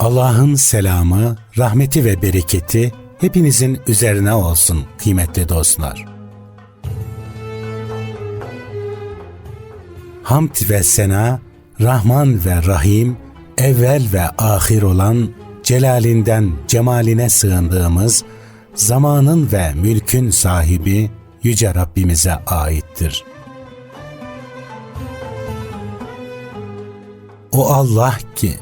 Allah'ın selamı, rahmeti ve bereketi hepinizin üzerine olsun kıymetli dostlar. Hamd ve sena, Rahman ve Rahim, evvel ve ahir olan celalinden cemaline sığındığımız zamanın ve mülkün sahibi Yüce Rabbimize aittir. O Allah ki,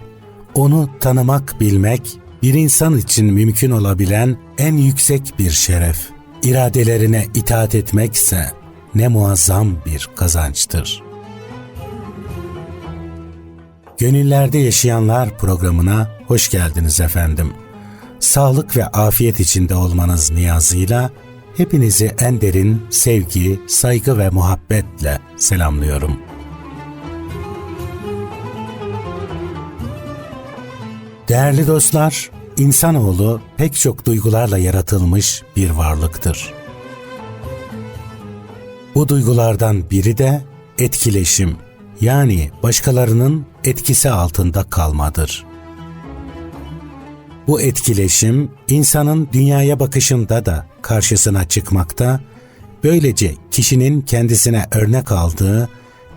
onu tanımak, bilmek, bir insan için mümkün olabilen en yüksek bir şeref. İradelerine itaat etmekse ne muazzam bir kazançtır. Gönüllerde Yaşayanlar programına hoş geldiniz efendim. Sağlık ve afiyet içinde olmanız niyazıyla hepinizi en derin sevgi, saygı ve muhabbetle selamlıyorum.'' Değerli dostlar, insanoğlu pek çok duygularla yaratılmış bir varlıktır. Bu duygulardan biri de etkileşim, yani başkalarının etkisi altında kalmadır. Bu etkileşim insanın dünyaya bakışında da karşısına çıkmakta, böylece kişinin kendisine örnek aldığı,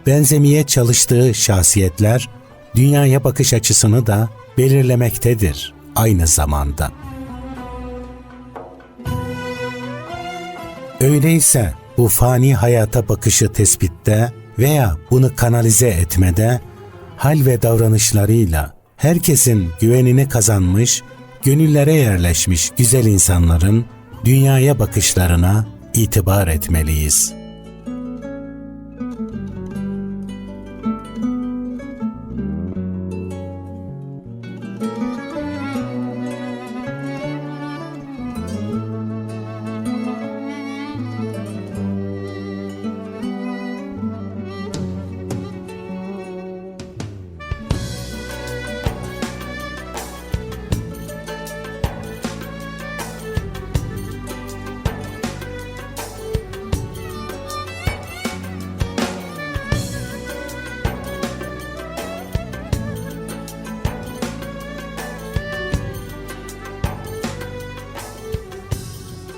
benzemeye çalıştığı şahsiyetler dünyaya bakış açısını da belirlemektedir aynı zamanda. Öyleyse bu fani hayata bakışı tespitte veya bunu kanalize etmede hal ve davranışlarıyla herkesin güvenini kazanmış, gönüllere yerleşmiş güzel insanların dünyaya bakışlarına itibar etmeliyiz.''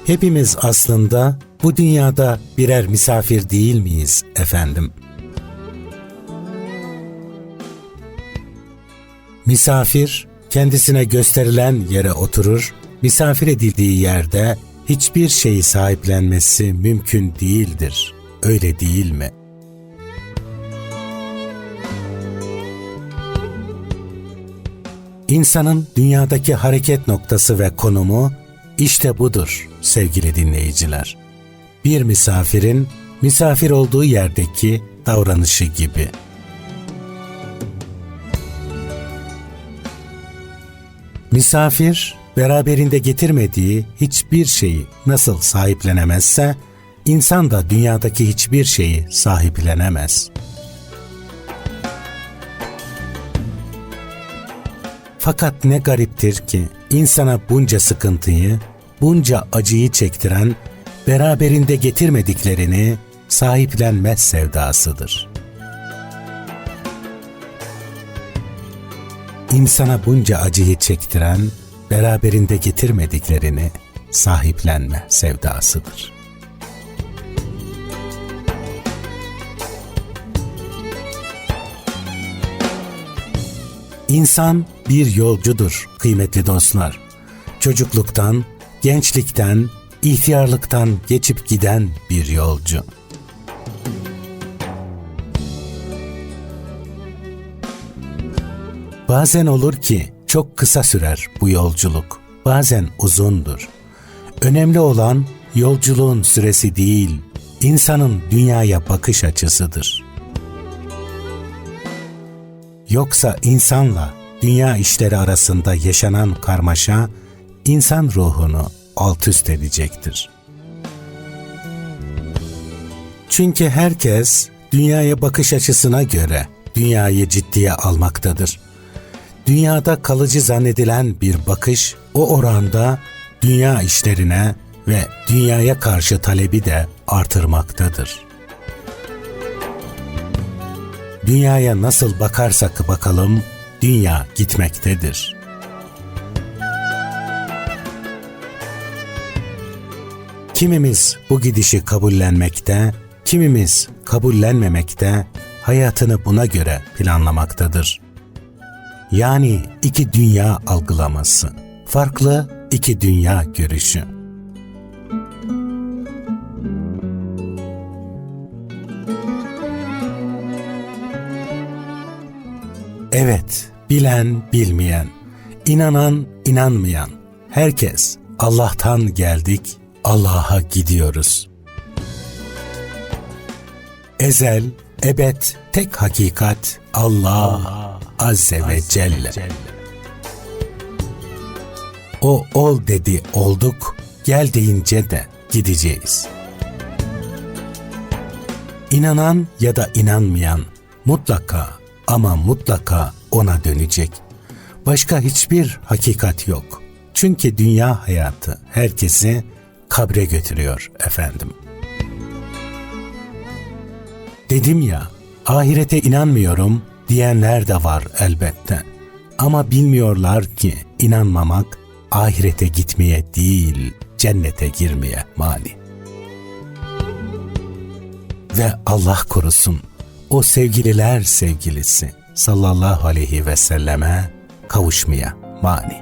Hepimiz aslında bu dünyada birer misafir değil miyiz efendim? Misafir kendisine gösterilen yere oturur, misafir edildiği yerde hiçbir şeyi sahiplenmesi mümkün değildir. Öyle değil mi? İnsanın dünyadaki hareket noktası ve konumu işte budur sevgili dinleyiciler. Bir misafirin misafir olduğu yerdeki davranışı gibi. Misafir beraberinde getirmediği hiçbir şeyi nasıl sahiplenemezse, insan da dünyadaki hiçbir şeyi sahiplenemez. Fakat ne gariptir ki insana bunca sıkıntıyı, bunca acıyı çektiren, beraberinde getirmediklerini sahiplenmez sevdasıdır. İnsana bunca acıyı çektiren, beraberinde getirmediklerini sahiplenme sevdasıdır. İnsan bir yolcudur kıymetli dostlar. Çocukluktan, gençlikten, ihtiyarlıktan geçip giden bir yolcu. Bazen olur ki çok kısa sürer bu yolculuk. Bazen uzundur. Önemli olan yolculuğun süresi değil, insanın dünyaya bakış açısıdır. Yoksa insanla dünya işleri arasında yaşanan karmaşa insan ruhunu alt üst edecektir. Çünkü herkes dünyaya bakış açısına göre dünyayı ciddiye almaktadır. Dünyada kalıcı zannedilen bir bakış o oranda dünya işlerine ve dünyaya karşı talebi de artırmaktadır. Dünyaya nasıl bakarsak bakalım, dünya gitmektedir. Kimimiz bu gidişi kabullenmekte, kimimiz kabullenmemekte, hayatını buna göre planlamaktadır. Yani iki dünya algılaması, farklı iki dünya görüşü. Evet, bilen, bilmeyen, inanan, inanmayan, herkes Allah'tan geldik, Allah'a gidiyoruz. Ezel, ebed, tek hakikat Allah, Azze ve Celle. O ol dedi olduk, gel deyince de gideceğiz. İnanan ya da inanmayan mutlaka ama mutlaka ona dönecek. Başka hiçbir hakikat yok. Çünkü dünya hayatı herkesi kabre götürüyor efendim. Dedim ya, ahirete inanmıyorum diyenler de var elbette. Ama bilmiyorlar ki inanmamak ahirete gitmeye değil, cennete girmeye mani. Ve Allah korusun, o sevgililer sevgilisi sallallahu aleyhi ve selleme kavuşmaya mani.